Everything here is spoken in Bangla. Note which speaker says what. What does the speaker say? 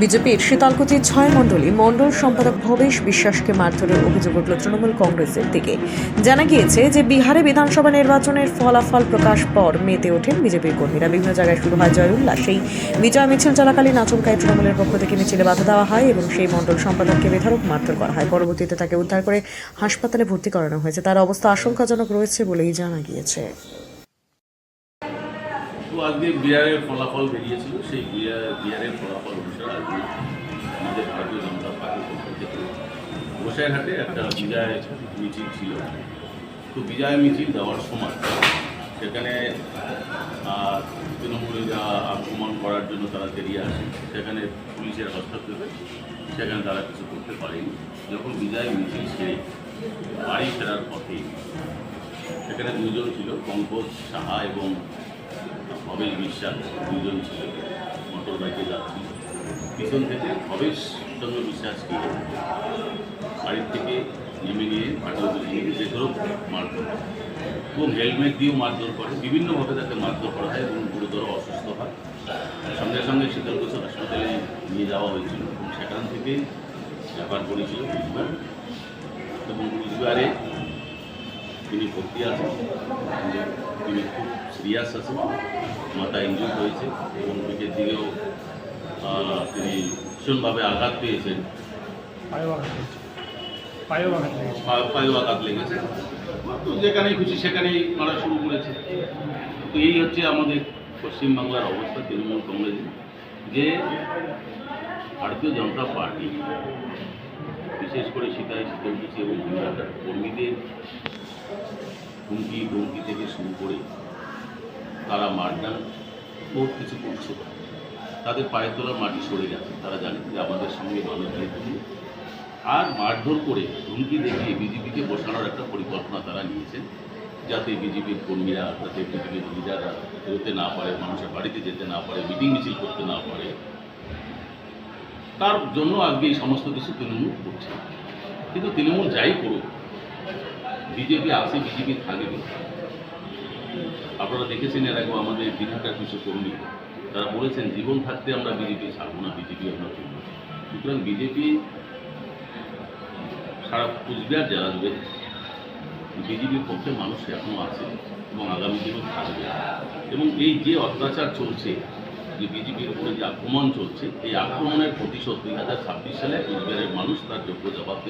Speaker 1: বিজেপির শীতলকুচির ছয় মণ্ডলী মণ্ডল সম্পাদক ভবেশ বিশ্বাসকে মারধরের অভিযোগ উঠল তৃণমূল কংগ্রেসের দিকে। জানা গিয়েছে যে বিহারে বিধানসভা নির্বাচনের ফলাফল প্রকাশ পর মেতে ওঠেন বিজেপির কর্মীরা। বিভিন্ন জায়গায় শুরু হয় জয় উল্লাস সেই বিজয় মিছিল চলাকালীন আচমকায় তৃণমূলের পক্ষ থেকে মিছিলে বাধা দেওয়া হয় এবং সেই মণ্ডল সম্পাদককে বেধড়ক মারধর করা হয়। পরবর্তীতে তাকে উদ্ধার করে হাসপাতালে ভর্তি করানো হয়েছে। তার অবস্থা আশঙ্কাজনক রয়েছে বলেই জানা গিয়েছে।
Speaker 2: আজকে বিহারের ফলাফল বেরিয়েছিল সেই বিহার- বিহারের ফলাফল অনুসারে আজকে আমাদের ভারতীয় জনতা পার্টির পক্ষ থেকে গোসাইহাটে একটা বিজয় মিছিল ছিল। তো বিজয় মিছিল দেওয়ার সময় সেখানে আহ, তৃণমূলীরা আক্রমণ করার জন্য তারা বেরিয়ে আসে সেখানে পুলিশের হস্তক্ষেপে সেখানে তারা কিছু করতে পারেনি। যখন বিজয় মিছিল সেরে বাড়ি ফেরার পথে সেখানে দুজন ছিল পঙ্কজ সাহা এবং ভবেশ বিশ্বাস দুজন ছিল, মোটর বাইকে যাচ্ছিল পিছন থেকে ভবেশ চন্দ্র বিশ্বাসকে বাড়ির থেকে নেমে নিয়ে ভারতীয় দুজনকে যেগুলো মারধর করে। এবং হেলমেট দিয়েও মারধর করে। বিভিন্নভাবে তাকে মারধর করা হয় এবং গুরুতর অসুস্থ হয়। সঙ্গে সঙ্গে শীতলকুচি হাসপাতালে নিয়ে যাওয়া হয়েছিল। সেখান থেকে রেফার করেছিল কুচবিহার এবং কুচবিহারে তিনি ভর্তি আছেন। যে তিনি খুব সিরিয়াস আছেন। মাথা ইঞ্জুর হয়েছে এবং পিঠের দিকেও তিনি ভীষণভাবে আঘাত পেয়েছেন।
Speaker 3: পায়েও আঘাত লেগেছে।
Speaker 2: তো যেখানেই খুশি সেখানেই মারা শুরু করেছে। তো এই হচ্ছে আমাদের পশ্চিমবাংলার অবস্থা তৃণমূল কংগ্রেসের যে ভারতীয় জনতা পার্টি বিশেষ করে সীতাই শীতলকুচি এবং কর্মীদের হুমকি ধমকি থেকে শুরু করে তারা মারডান বহুত কিছু করছে। তাদের পায়ের তোলার মাটি সরে গেছে তারা জানে যে আমাদের সঙ্গে মানুষ যেহেতু আর মারধর করে হুমকি দেখিয়ে বিজেপিকে বসানোর একটা পরিকল্পনা তারা নিয়েছেন যাতে বিজেপির কর্মীরা, যাতে বিজেপির লিডাররা বেরোতে না পারে, মানুষের বাড়িতে যেতে না পারে, মিটিং মিছিল করতে না পারে। তার জন্য আজকে এই সমস্ত কিছু তৃণমূল করছে। কিন্তু তৃণমূল যাই করুক, বিজেপি আছে বিজেপি থাকবে। আপনারা দেখেছেন এর আগেও আমাদের দিনহাটার কিছু কর্মী, তারা বলেছেন, জীবন থাকতে আমরা বিজেপি ছাড়বো না, বিজেপি আমরা করব সুতরাং বিজেপি সারা কুচবিহার জেলা জুড়ে বিজেপির পক্ষে মানুষ এখনও আছে এবং আগামী দিনেও থাকবে এবং এই যে অত্যাচার চলছে, যে বিজেপির উপরে যে আক্রমণ চলছে, এই আক্রমণের প্রতিশোধ দুই হাজার ছাব্বিশ সালে কুচবিহারের মানুষ তার যোগ্য জবাব।